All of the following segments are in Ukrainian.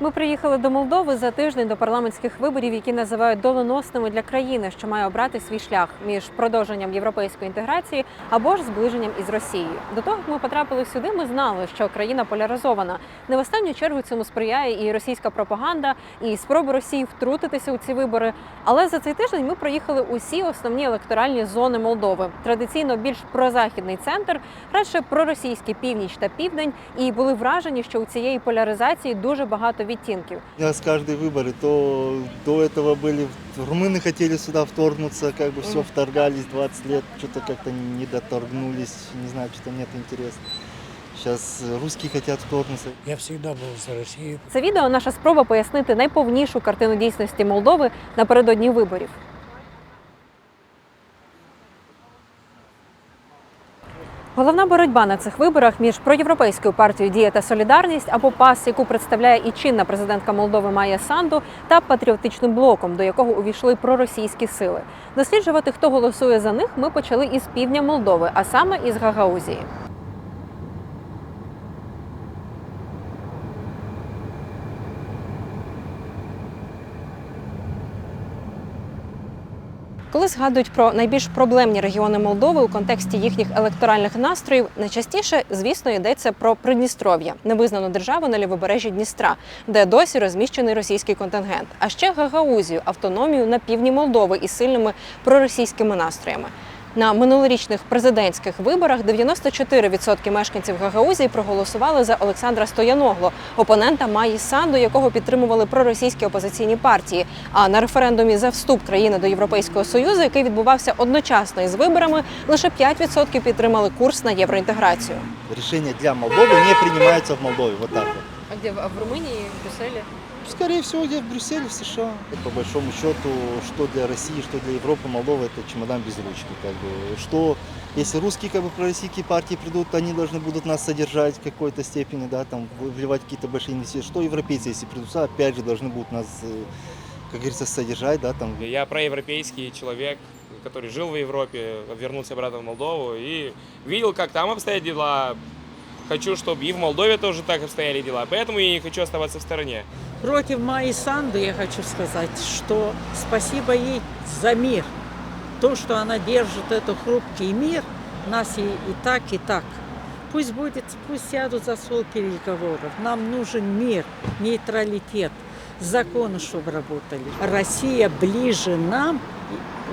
Ми приїхали до Молдови за тиждень до парламентських виборів, які називають доленосними для країни, що має обрати свій шлях між продовженням європейської інтеграції або ж зближенням із Росією. До того як ми потрапили сюди, ми знали, що країна поляризована. Не в останню чергу цьому сприяє і російська пропаганда, і спроби Росії втрутитися у ці вибори. Але за цей тиждень ми проїхали усі основні електоральні зони Молдови. Традиційно більш прозахідний центр, радше проросійський північ та південь, і були вражені, що у цієї поляризації дуже багато відтінків. У нас каждые выборы, то до этого были румыны хотели сюда вторгнуться, как бы все вторгались 20 лет, что-то как-то не доторгнулись, не знаю, что-то нет интереса. Сейчас русские хотят вторгнуться. Я всегда был за Россию. Це відео наша спроба пояснити найповнішу картину дійсності Молдови напередодні виборів. Головна боротьба на цих виборах між проєвропейською партією Дія та Солідарність або ПАС, яку представляє і чинна президентка Молдови Майя Санду, та патріотичним блоком, до якого увійшли проросійські сили. Досліджувати, хто голосує за них, ми почали із півдня Молдови, а саме із Гагаузії. Коли згадують про найбільш проблемні регіони Молдови у контексті їхніх електоральних настроїв, найчастіше, звісно, йдеться про Придністров'я, невизнану державу на лівобережжі Дністра, де досі розміщений російський контингент, а ще Гагаузію, автономію на півдні Молдови із сильними проросійськими настроями. На минулорічних президентських виборах 94% мешканців Гагаузії проголосували за Олександра Стояногло, опонента Майї Санду, якого підтримували проросійські опозиційні партії. А на референдумі за вступ країни до Європейського союзу, який відбувався одночасно із виборами, лише 5% підтримали курс на євроінтеграцію. Решения для Молдовы не принимаются в Молдове, вот так. А де в Румунії, в Брюсселі? Скорее всего, где в Брюсселе, в США. По большому счету, что для России, что для Европы, Молдова это чемодан без ручки. Как бы. Что, если русские как бы, пророссийские партии придут, они должны будут нас содержать в какой-то степени, да, там, вливать какие-то большие инвестиции. Что европейцы, если придут, сюда, опять же, должны будут нас, э, как говорится, содержать, да, там, Я проевропейский человек, который жил в Европе, вернулся обратно в Молдову и видел, как там обстоят дела. Хочу, чтобы и в Молдове тоже так обстояли дела, поэтому я не хочу оставаться в стороне. Против Майи Санду я хочу сказать, что спасибо ей за мир. То, что она держит этот хрупкий мир, нас и, и так, и так. Пусть будет, пусть сядут за стол переговоров. Нам нужен мир, нейтралитет, законы, чтобы работали. Россия ближе нам,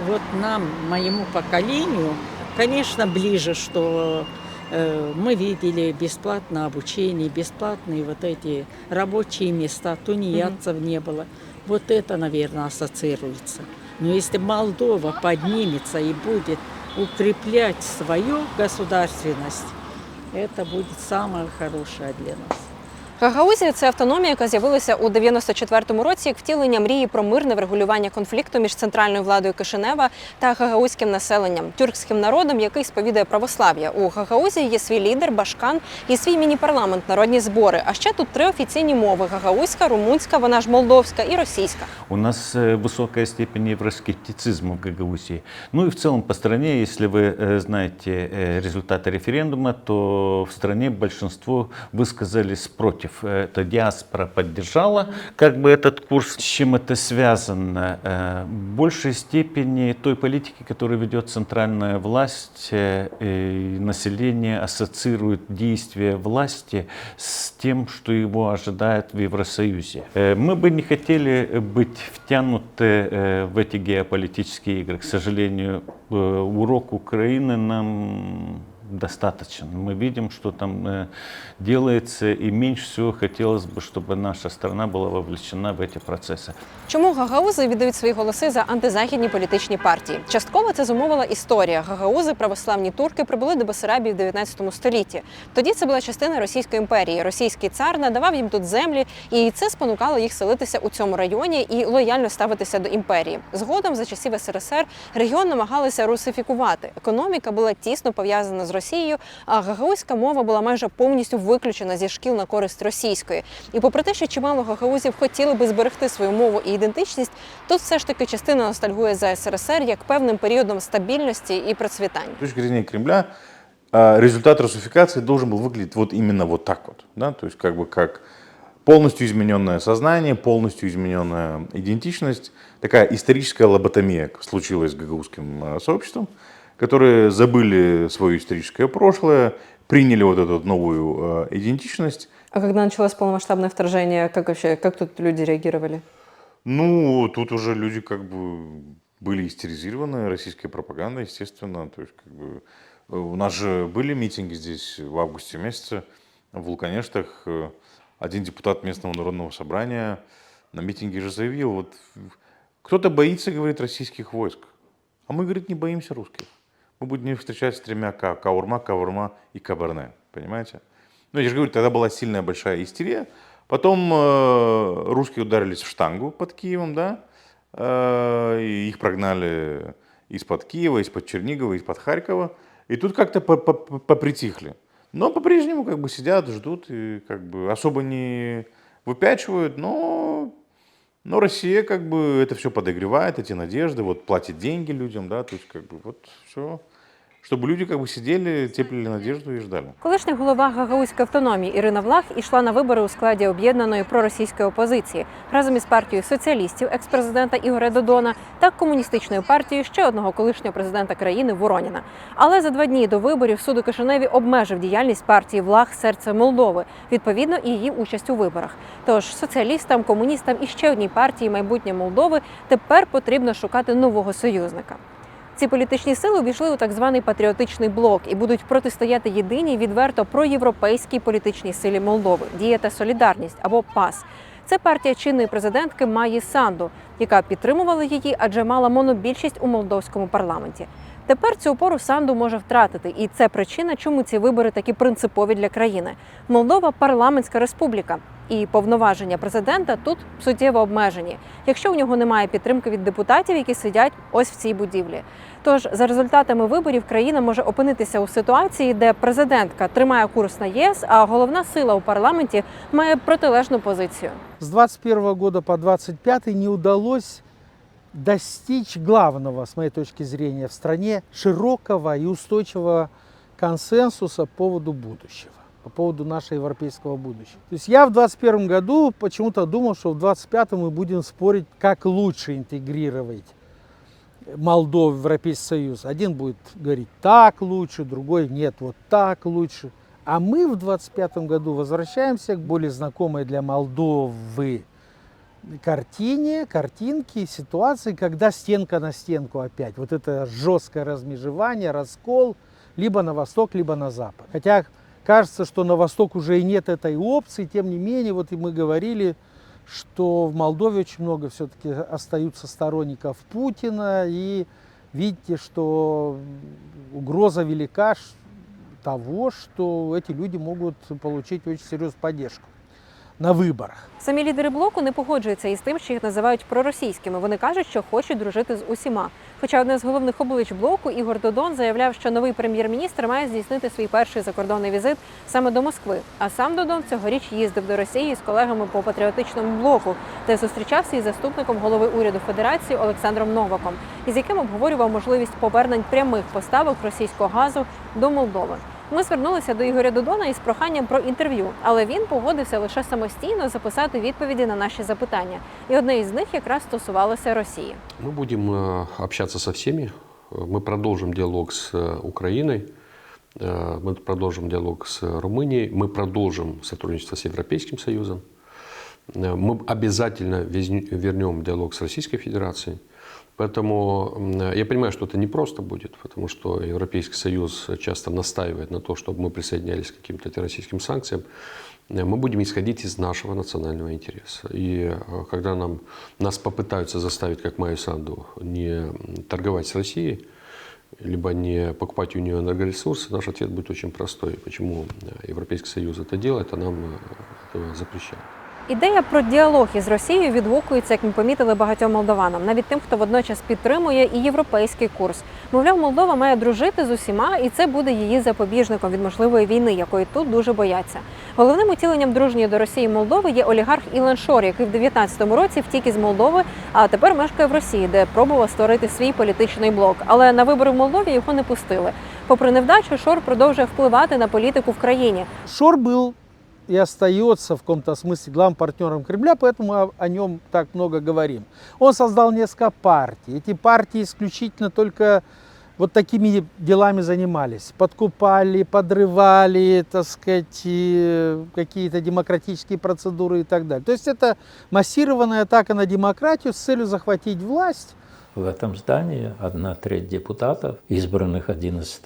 вот нам, моему поколению, конечно, ближе, что Э, Мы видели бесплатное обучение, бесплатные вот эти рабочие места, тунеядцев не было. Вот это, наверное, ассоциируется. Но если Молдова поднимется и будет укреплять свою государственность, это будет самое хорошее для нас. Гагаузія це автономія, яка з'явилася у 94-му році як втілення мрії про мирне врегулювання конфлікту між центральною владою Кишинева та гагаузьким населенням, тюркським народом, який сповідує православ'я. У Гагаузії є свій лідер Башкан і свій міні-парламент, народні збори. А ще тут три офіційні мови: гагаузька, румунська, вона ж молдовська і російська. У нас э, высокая степень евроскептицизма в Гагаузии. Ну и в целом по стране, если вы э, знаете э, результаты референдума, то в стране большинство высказались против. Это диаспора поддержала как бы этот курс. С чем это связано? Э, В большей степени той политики, которую ведет центральная власть, э, и население ассоциирует действия власти с тем, что его ожидает в Евросоюзе. Э, Мы бы не хотели быть втянуты э, в эти геополитические игры. К сожалению, э, урок Украины нам достаточен. Мы видим, что там э, делается, и меньше всего хотелось бы, чтобы наша страна была вовлечена в эти процессы. Чому гагаузи віддають свої голоси за антизахідні політичні партії? Частково це зумовила історія. Гагаузи, православні турки, прибули до Бесарабії в 19 столітті. Тоді це була частина Російської імперії. Російський цар надавав їм тут землі, і це спонукало їх селитися у цьому районі і лояльно ставитися до імперії. Згодом, за часів СРСР, регіон намагалися русифікувати. Економіка була тісно пов'язана з Росією, а гагаузька мова була майже повністю виключена зі шкіл на користь російської. І попри те, що чимало гагаузів хотіли би зберегти свою мову і ідентичність, тут все ж таки частина ностальгує за СРСР як певним періодом стабільності і процвітання. С точки зрения Кремля, а, результат русификации должен был выглядеть вот именно вот так вот. Да? То есть как бы как полностью измененное сознание, полностью измененная идентичность, такая историческая лоботомия случилась с гагаузским э, сообществом, Которые забыли свое историческое прошлое, приняли вот эту новую э, идентичность. А когда началось полномасштабное вторжение, как вообще, как тут люди реагировали? Ну, тут уже люди как бы были истеризированы российской пропагандой, естественно. То есть, как бы, э, у нас же были митинги здесь в августе месяце в Вулканештах. Э, Один депутат местного народного собрания на митинге же заявил, вот кто-то боится, говорит, российских войск. А мы, говорит, не боимся русских. Мы будем их встречать с тремя К. Каурма, Кавурма и Кабарне. Понимаете? Ну, я же говорю, тогда была сильная большая истерия. Потом э, русские ударились в штангу под Киевом, да, э, и их прогнали из-под Киева, из-под Чернигова, из-под Харькова. И тут как-то по- по- по- попритихли. Но по-прежнему как бы сидят, ждут и как бы особо не выпячивают, но, но Россия как бы это все подогревает, эти надежды, вот платит деньги людям, да, то есть как бы вот все, чтобы люди как бы сидели, теплили надежду и ждали. Колишня голова Гагаузької автономії Ірина Влах ішла на вибори у складі об'єднаної проросійської опозиції разом із партією соціалістів екс-президента Ігоря Додона та комуністичною партією ще одного колишнього президента країни Вороніна. Але за два дні до виборів суд у Кишиневі обмежив діяльність партії Влах серце Молдови, відповідно і її участь у виборах. Тож соціалістам, комуністам і ще одній партії майбутнє Молдови тепер потрібно шукати нового союзника. Ці політичні сили увійшли у так званий патріотичний блок і будуть протистояти єдиній відверто проєвропейській політичній силі Молдови Дія та Солідарність або ПАС. Це партія чинної президентки Маї Санду, яка підтримувала її, адже мала монобільшість у молдовському парламенті. Тепер цю опору Санду може втратити, і це причина, чому ці вибори такі принципові для країни. Молдова парламентська республіка, і повноваження президента тут суттєво обмежені, якщо у нього немає підтримки від депутатів, які сидять ось в цій будівлі. Тож за результатами виборів країна може опинитися у ситуації, де президентка тримає курс на ЄС, а головна сила у парламенті має протилежну позицію. С 21 года по 25 не удалось достичь главного, с моей точки зрения, в стране широкого и устойчивого консенсуса по поводу будущего, по поводу нашего европейского будущего. То есть я в 21 году почему-то думал, что в 25 мы будем спорить, как лучше интегрировать Молдову в Европейский Союз. Один будет говорить так лучше, другой нет, вот так лучше. А мы в 25 году возвращаемся к более знакомой для Молдовы картине, картинке, ситуации, когда стенка на стенку опять. Вот это жесткое размежевание, раскол, либо на восток, либо на запад. Хотя кажется, что на восток уже и нет этой опции, тем не менее, вот и мы говорили, что в Молдове очень много все-таки остаются сторонников Путина, и видите, что угроза велика того, что эти люди могут получить очень серьезную поддержку на выборах. Самі лідери блоку не погоджуються із тим, що їх називають проросійськими. Вони кажуть, що хочуть дружити з усіма. Хоча одне з головних облич блоку Ігор Додон заявляв, що новий прем'єр-міністр має здійснити свій перший закордонний візит саме до Москви. А сам Додон цьогоріч їздив до Росії з колегами по патріотичному блоку, де зустрічався із заступником голови уряду Федерації Олександром Новаком, із яким обговорював можливість повернень прямих поставок російського газу до Молдови. Ми звернулися до Ігоря Додона із проханням про інтерв'ю, але він погодився лише самостійно записати відповіді на наші запитання. І одне із них якраз стосувалося Росії. Мы будем э, общаться со всеми. Э, Мы продолжим диалог с э, Украиной. э, Мы продолжим диалог с Румынией. Мы продолжим сотрудничество с Европейским Союзом. Э, Мы обязательно везн- вернем диалог с Российской Федерацией. Поэтому я понимаю, что это непросто будет, потому что Европейский Союз часто настаивает на то, чтобы мы присоединялись к каким-то антироссийским санкциям. Э, Мы будем исходить из нашего национального интереса. И э, когда нам, нас попытаются заставить, как Майю Санду, не торговать с Россией, либо не покупать у нее энергоресурсы, наш ответ будет очень простой. Почему э, Европейский Союз это делает, а нам этого запрещает. Ідея про діалог із Росією відгукується, як ми помітили багатьом молдованам, навіть тим, хто водночас підтримує і європейський курс. Мовляв, Молдова має дружити з усіма, і це буде її запобіжником від можливої війни, якої тут дуже бояться. Головним утіленням дружньої до Росії Молдови є олігарх Ілон Шор, який в 19-му році втік із Молдови, а тепер мешкає в Росії, де пробував створити свій політичний блок. Але на вибори в Молдові його не пустили. Попри невдачу, Шор продовжує впливати на політику в країні. Шор был и остается в каком-то смысле главным партнером Кремля, поэтому о, о нем так много говорим. Он создал несколько партий. Эти партии исключительно только вот такими делами занимались. Подкупали, подрывали, так сказать, какие-то демократические процедуры и так далее. То есть это массированная атака на демократию с целью захватить власть. В этом здании одна треть депутатов, избранных 11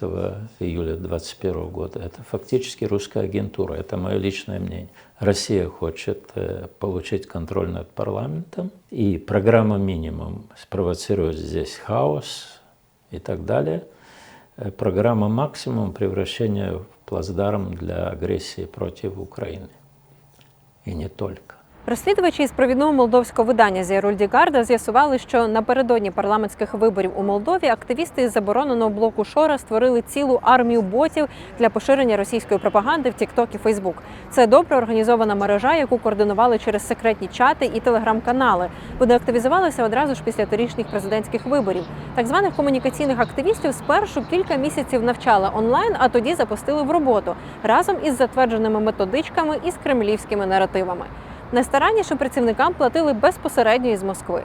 июля 2021 года, это фактически русская агентура, это мое личное мнение. Россия хочет э, получить контроль над парламентом, и программа «Минимум» спровоцирует здесь хаос и так далее. Э, Программа «Максимум» – превращение в плацдарм для агрессии против Украины. И не только. Розслідувачі із провідного молдовського видання Зіарульді Гарда з'ясували, що напередодні парламентських виборів у Молдові активісти із забороненого блоку Шора створили цілу армію ботів для поширення російської пропаганди в TikTok і Facebook. Це добре організована мережа, яку координували через секретні чати і телеграм-канали. Вони активізувалися одразу ж після торішніх президентських виборів. Так званих комунікаційних активістів спершу кілька місяців навчали онлайн, а тоді запустили в роботу разом із затвердженими методичками і з кремлівськими наративами. Найстараннішим працівникам платили безпосередньо із Москви.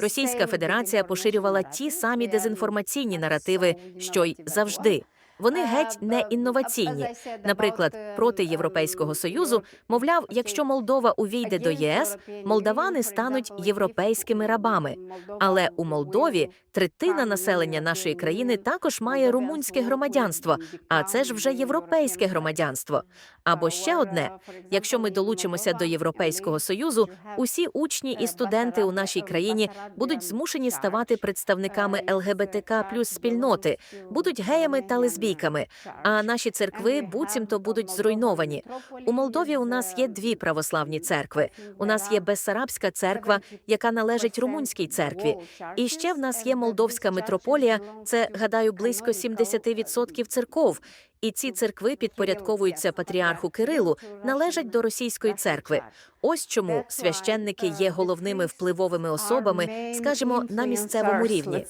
Російська Федерація поширювала ті самі дезінформаційні наративи, що й завжди. Вони геть не інноваційні. Наприклад, проти Європейського союзу, мовляв, якщо Молдова увійде до ЄС, молдавани стануть європейськими рабами. Але у Молдові третина населення нашої країни також має румунське громадянство, а це ж вже європейське громадянство. Або ще одне: якщо ми долучимося до Європейського союзу, усі учні і студенти у нашій країні будуть змушені ставати представниками ЛГБТК плюс спільноти, будуть геями та лесбійками. А наші церкви буцімто будуть зруйновані. У Молдові у нас є дві православні церкви. У нас є Бессарабська церква, яка належить румунській церкві. І ще в нас є молдовська митрополія. Це гадаю близько 70% церков І ці церкви підпорядковуються патріарху Кирилу, належать до російської церкви. Ось чому священники є головними впливовими особами, скажімо, на місцевому рівні.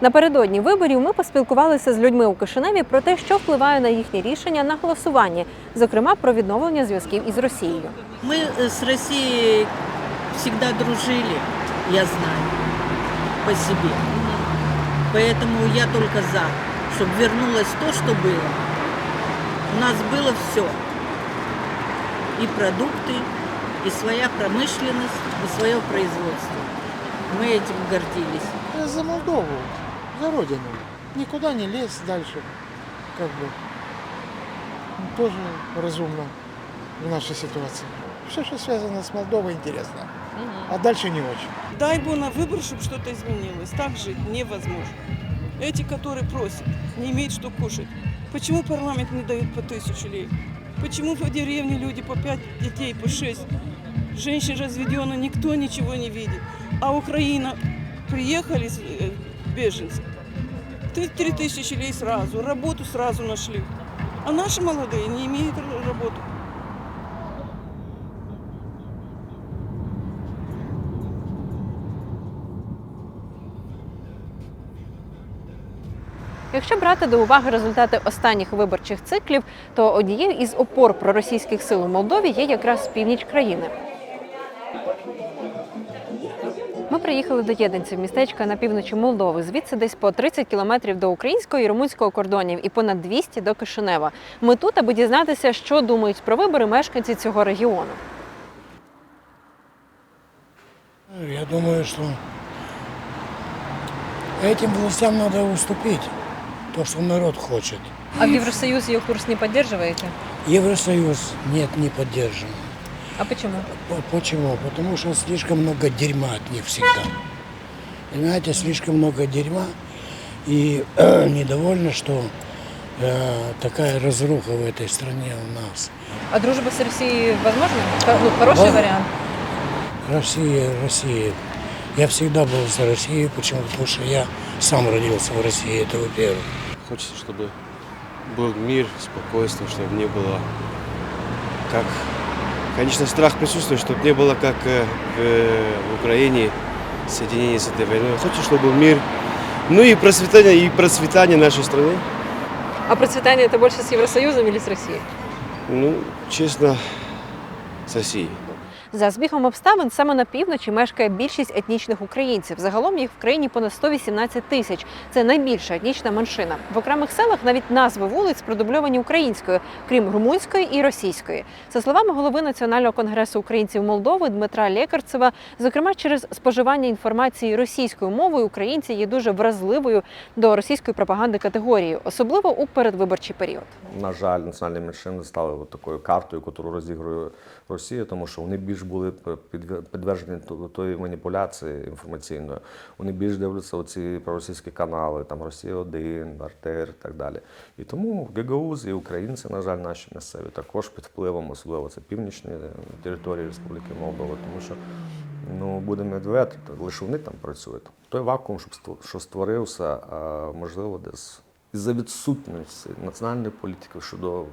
Напередодні виборів ми поспілкувалися з людьми у Кишиневі про те, що впливає на їхні рішення на голосування, зокрема про відновлення зв'язків із Росією. Мы э, с Россией всегда дружили, я знаю, по себе. Поэтому я только за, Чтобы вернулось то, что было. У нас было все. И продукты, и своя промышленность, и свое производство. Мы этим гордились. Я За Молдову, за родину. Никуда не лезь дальше. Как бы. Тоже разумно в нашей ситуации. Все, что связано с Молдовой, интересно. А дальше не очень. Дай бы на выбор, чтобы что-то изменилось. Так жить невозможно. Эти, которые просят, не имеют что кушать. Почему парламент не дает по тысячу лей? Почему в деревне люди по пять детей, по шесть? Женщин разведенных никто ничего не видит. А Украина приехали э, беженцы. Три, три тысячи лей сразу, работу сразу нашли. А наши молодые не имеют р- работы. Якщо брати до уваги результати останніх виборчих циклів, то однією із опор проросійських сил у Молдові є якраз північ країни. Ми приїхали до Єдинців, містечка на півночі Молдови. Звідси десь по 30 кілометрів до українського і румунського кордонів і понад 200 до Кишинева. Ми тут, аби дізнатися, що думають про вибори мешканці цього регіону. Я думаю, что этим властям надо уступить. То, что народ хочет. А в Євросоюз її курс не підтримуєте? Евросоюз нет, не поддержим. А чому? По- Почему? Потому что слишком много дерьма от них всегда. Понимаете, слишком много дерьма. И недовольны, что э, такая разруха в этой стране у нас. А дружба з Росією возможна? Ну, хороший Да. варіант. Россия, Россия. Я всегда был за Россию. Почему? Потому что я сам родился в России, это во-первых. Хочется, чтобы был мир, спокойствие, чтобы не было как... Конечно, страх присутствует, чтобы не было как э, в, в Украине соединение с этой войной. Хочу, чтобы был мир, ну и процветание, и процветание нашей страны. А процветание это больше с Евросоюзом или с Россией? Ну, честно, с Россией. За збігом обставин саме на півночі мешкає більшість етнічних українців. Загалом їх в країні понад 118 тисяч. Це найбільша етнічна меншина. В окремих селах навіть назви вулиць продубльовані українською, крім румунської і російської. За словами голови Національного конгресу українців Молдови Дмитра Лекарцева, зокрема через споживання інформації російською мовою, українці є дуже вразливою до російської пропаганди категорією, особливо у передвиборчий період. На жаль, національні меншини стали такою картою, яку розігрує Росія, тому що вони більш були підве- підтверджені до тої маніпуляції інформаційної. Вони більш дивляться оці проросійські канали, там Росія 1 РТР і так далі. І тому ГГУЗ і українці, на жаль, наші місцеві також під впливом, особливо це північні території Республіки Молдова, тому що ну будемо відверті, лише вони там працюють. Той вакуум, що створився, можливо, десь із-за відсутності національної політики щодо е,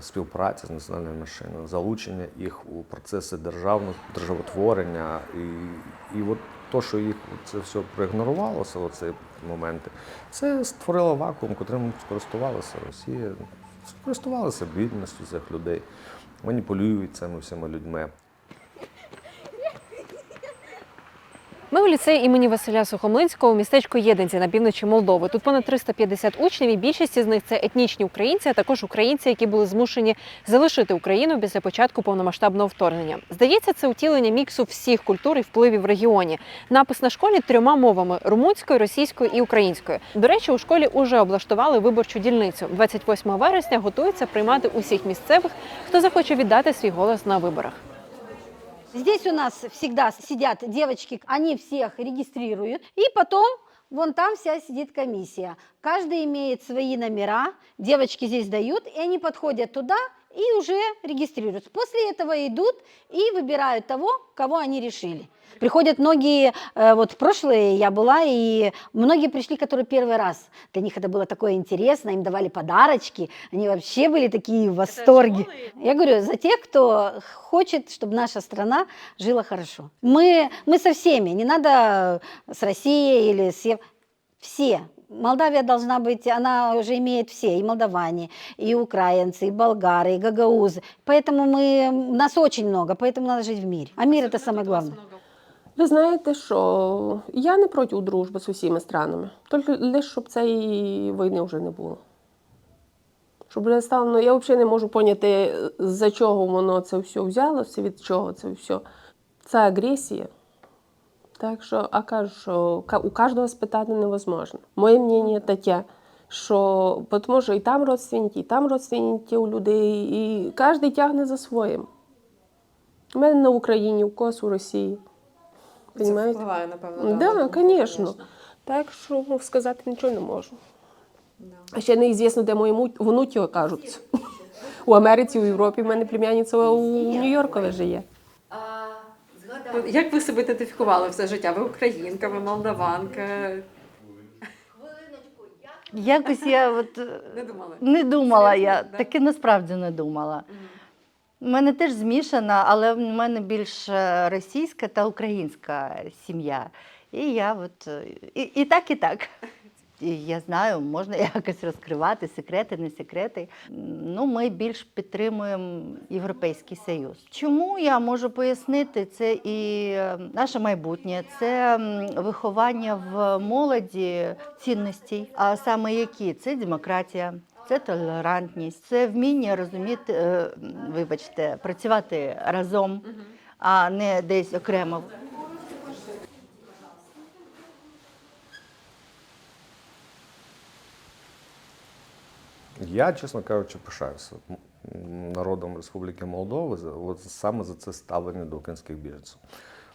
співпраці з національними меншинами, залучення їх у процеси державного державотворення, і, і от то, що їх це все проігнорувалося, оці моменти, це створило вакуум, котрим скористувалася Росія, скористувалася бідністю цих людей, маніпулюють цими всіма людьми. Ми у ліцеї імені Василя Сухомлинського у містечку Єдинці на півночі Молдови. Тут понад 350 учнів, і більшість з них це етнічні українці, а також українці, які були змушені залишити Україну після початку повномасштабного вторгнення. Здається, це утілення міксу всіх культур і впливів в регіоні. Напис на школі трьома мовами: румунською, російською і українською. До речі, у школі уже облаштували виборчу дільницю. 28 вересня готуються приймати усіх місцевих, хто захоче віддати свій голос на виборах. Здесь у нас всегда сидят девочки, они всех регистрируют, и потом вон там вся сидит комиссия. Каждый имеет свои номера, девочки здесь дают, и они подходят туда и уже регистрируются. После этого идут и выбирают того, кого они решили. Приходят многие, э, вот в прошлое я была, и многие пришли, которые первый раз. Для них это было такое интересно, им давали подарочки, они вообще были такие в восторге. Я говорю, за тех, кто хочет, чтобы наша страна жила хорошо. Мы, мы со всеми, не надо с Россией или с... Ев- Все. Молдавия должна быть, она уже имеет все, и молдаване, и украинцы, и болгары, и гагаузы. Поэтому мы, нас очень много, поэтому надо жить в мире. А мир это самое главное. Ви знаєте, що я не проти дружби з усіма странами, тільки лише щоб цієї війни вже не було. Щоб не стало, ну я взагалі не можу поняти, за чого воно це все взялося, від чого це все. Це агресія. Так що, а кажу, що у кожного спитати невозможно. Моє мнення таке, що тому що і там родственники, і там родственники у людей, і кожен тягне за своїм. У мене на Україні, у когось у Росії. Понимаєте? впливає, напевно. Да, звісно. Так що ну, сказати нічого не можу. А ще неізвісно, де мої внуки окажуться. У Америці, у Європі. У мене племянниця у Нью-Йоркові живе. Як ви себе ідентифікували все життя? Ви українка, ви молдаванка? Якось я от Не думали? не думала я, таки насправді не думала. У мене теж змішана, але в мене більш е, російська та українська сім'я. І я от е, і, і так, і так. І я знаю, можна якось розкривати секрети, не секрети. Ну, ми більш підтримуємо Європейський Союз. Чому я можу пояснити? Це і е, наше майбутнє, це виховання в молоді цінностей. А саме які це демократія. Це толерантність, це вміння розуміти, е, вибачте, працювати разом, а не десь окремо. Я, чесно кажучи, пишаюся народом Республіки Молдови от саме за це ставлення до українських біженців.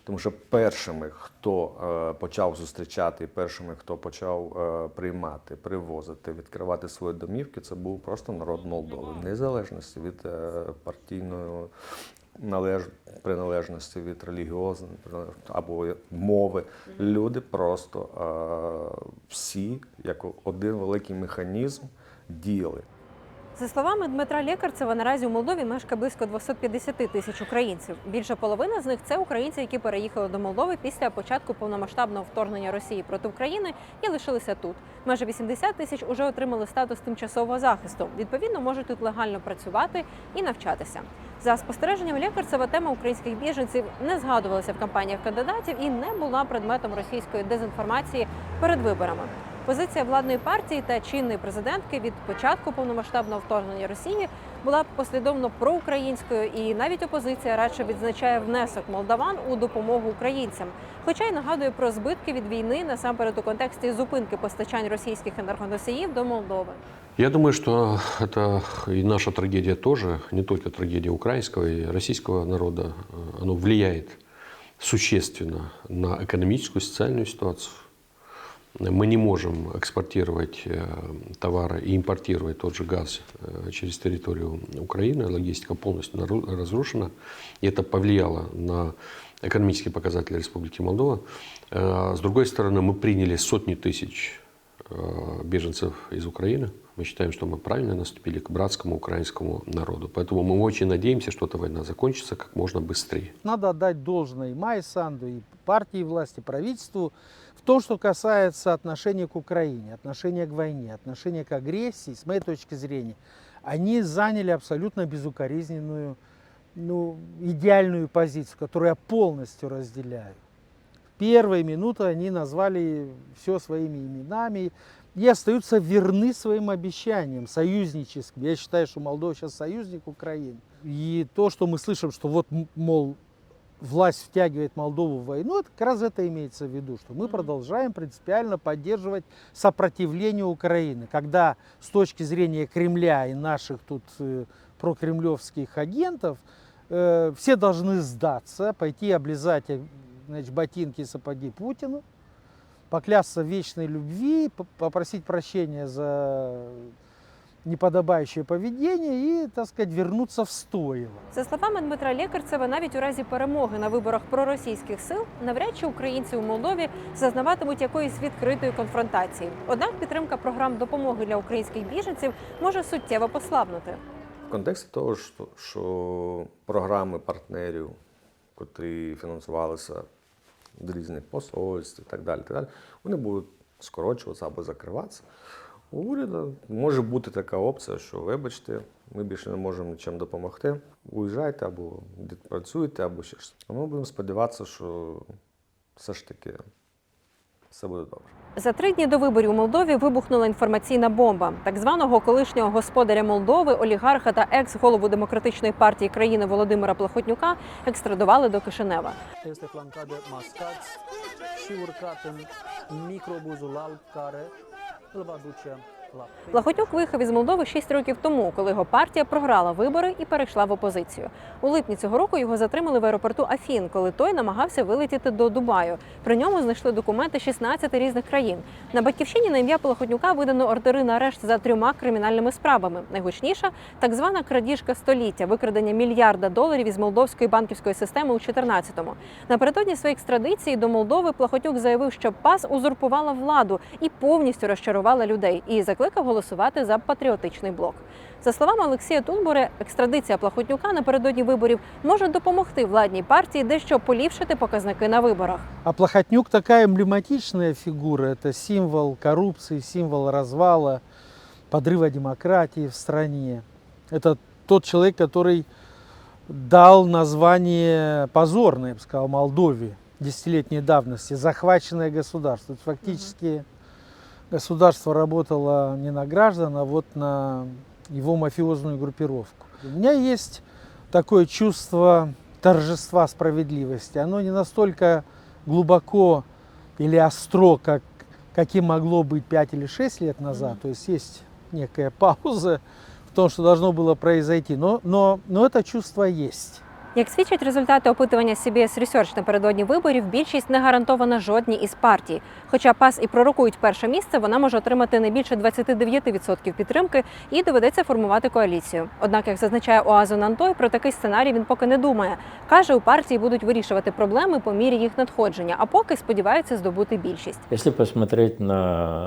Тому що першими, хто е, почав зустрічати, першими, хто почав е, приймати, привозити, відкривати свої домівки, це був просто народ Молдови, в незалежності від е, партійної належ... приналежності, від релігіозної або мови. Люди просто всі, як один великий механізм, діяли. За словами Дмитра Лєкарцева, наразі у Молдові мешкає близько 250 тисяч українців. Більше половини з них це українці, які переїхали до Молдови після початку повномасштабного вторгнення Росії проти України і лишилися тут. Майже 80 тисяч уже отримали статус тимчасового захисту. Відповідно, можуть тут легально працювати і навчатися. За спостереженням Лєкарцева, тема українських біженців не згадувалася в кампаніях кандидатів і не була предметом російської дезінформації перед виборами. Позиція владної партії та чинної президентки від початку повномасштабного вторгнення Росії була послідовно проукраїнською, і навіть опозиція радше відзначає внесок молдаван у допомогу українцям, хоча й нагадує про збитки від війни насамперед у контексті зупинки постачань російських енергоносіїв до Молдови. Я думаю, что это и наша трагедия тоже, не только трагедия украинского и российского народа, э, оно влияет существенно на экономическую, социальную ситуацию. Мы не можем экспортировать э, товары и импортировать тот же газ э, через территорию Украины. Логистика полностью разрушена. И это повлияло на экономические показатели Республики Молдова. Э, С другой стороны, мы приняли сотни тысяч беженцев из Украины. Мы считаем, что мы правильно наступили к братскому украинскому народу. Поэтому мы очень надеемся, что эта война закончится как можно быстрее. Надо отдать должное и Майе Санду, и партии власти, правительству в том, что касается отношения к Украине, отношения к войне, отношения к агрессии, с моей точки зрения, они заняли абсолютно безукоризненную, ну, идеальную позицию, которую я полностью разделяю. В первые минуты они назвали все своими именами и остаются верны своим обещаниям союзническим. Я считаю, что Молдова сейчас союзник Украины. И то, что мы слышим, что вот, мол, власть втягивает Молдову в войну, это как раз это имеется в виду, что мы продолжаем принципиально поддерживать сопротивление Украины. Когда с точки зрения Кремля и наших тут э, прокремлевских агентов э, все должны сдаться, пойти облизать э, значит, ботинки и сапоги Путину, поклясться в вечной любви, попросить прощения за неподобающее поведение и, так сказать, вернуться в стойло. За словами Дмитра Лєкарцева, навіть у разі перемоги на виборах проросійських сил навряд чи українці у Молдові зазнаватимуть якоїсь відкритої конфронтації. Однак підтримка програм допомоги для українських біженців може суттєво послабнути. В контексті того, що, що програми партнерів, котрі фінансувалися різних посольств і так далі, так далі, вони будуть скорочуватися або закриватися. У уряду може бути така опція, що вибачте, ми більше не можемо нічим допомогти. Уїжджайте або працюйте, або ще щось. А Ми будемо сподіватися, що все ж таки все буде добре. За три дні до виборів у Молдові вибухнула інформаційна бомба. Так званого колишнього господаря Молдови, олігарха та екс-голову демократичної партії країни Володимира Плахотнюка екстрадували до Кишинева. este flancat de mascați și urcat în microbuzul alb care Chyba ducie. Плахотнюк виїхав із Молдови 6 років тому, коли його партія програла вибори і перейшла в опозицію. У липні цього року його затримали в аеропорту Афін, коли той намагався вилетіти до Дубаю. При ньому знайшли документи 16 різних країн. На батьківщині на ім'я Плахотнюка видано ордери на арешт за трьома кримінальними справами. Найгучніша так звана крадіжка століття, викрадення мільярда доларів із молдовської банківської системи у 14-му. Напередодні своєї екстрадиції до Молдови Плахотнюк заявив, що ПАС узурпувала владу і повністю розчарувала людей, і закликав голосувати за патріотичний блок. За словами Олексія Тунбури, екстрадиція Плахотнюка напередодні виборів може допомогти владній партії дещо поліпшити показники на виборах. А Плохотнюк такая эмблематичная фигура, это символ коррупции, символ развала, подрыва демократии в стране. Это тот человек, который дал название позорное, я бы сказал, Молдове десятилетней давности, захваченное государство. То есть Фактически государство работало не на граждан, а вот на его мафиозную группировку. У меня есть такое чувство торжества справедливости. Оно не настолько глубоко или остро, как, каким могло быть 5 или 6 лет назад. То есть есть некая пауза в том, что должно было произойти. Но, но, но это чувство есть. Як свідчать результати опитування CBS Research напередодні виборів, більшість не гарантована жодній із партій. Хоча ПАС і пророкують перше місце, вона може отримати не більше 29% підтримки і доведеться формувати коаліцію. Однак, як зазначає Оазо Нантой, про такий сценарій він поки не думає. Каже, у партії будуть вирішувати проблеми по мірі їх надходження, а поки сподіваються здобути більшість. Если посмотреть на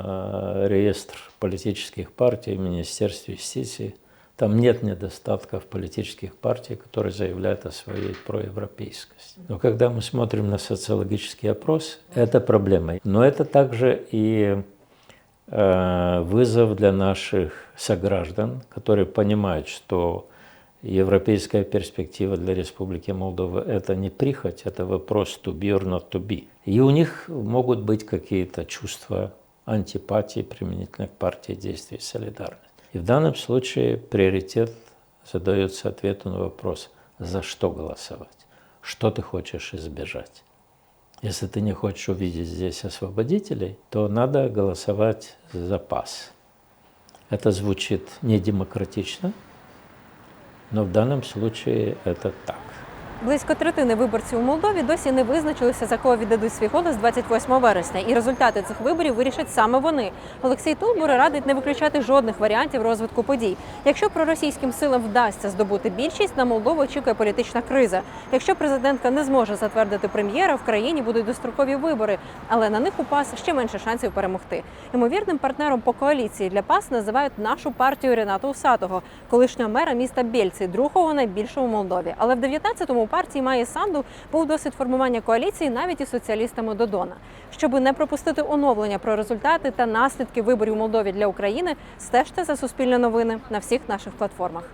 э, реестр политических партий в Министерстве юстиции, Там нет недостатков политических партий, которые заявляют о своей проевропейскости. Но когда мы смотрим на социологический опрос, это проблема. Но это также и э, вызов для наших сограждан, которые понимают, что европейская перспектива для Республики Молдова – это не прихоть, это вопрос to be or not to be. И у них могут быть какие-то чувства антипатии применительно к партии действий солидарности. И в данном случае приоритет задается ответу на вопрос, за что голосовать, что ты хочешь избежать. Если ты не хочешь увидеть здесь освободителей, то надо голосовать за пас. Это звучит недемократично, но в данном случае это так. Близько третини виборців у Молдові досі не визначилися, за кого віддадуть свій голос 28 вересня, і результати цих виборів вирішать саме вони. Олексій Тулбур радить не виключати жодних варіантів розвитку подій. Якщо проросійським силам вдасться здобути більшість, на Молдову очікує політична криза. Якщо президентка не зможе затвердити прем'єра, в країні будуть дострокові вибори, але на них у ПАС ще менше шансів перемогти. Ймовірним партнером по коаліції для ПАС називають нашу партію Рената Усатого, колишнього мера міста Бєльці, другого найбільшого Молдові. Але в 19-му партії Майї Санду був досвід формування коаліції навіть із соціалістами Додона. Щоби не пропустити оновлення про результати та наслідки виборів у Молдові для України, стежте за Суспільне новини на всіх наших платформах.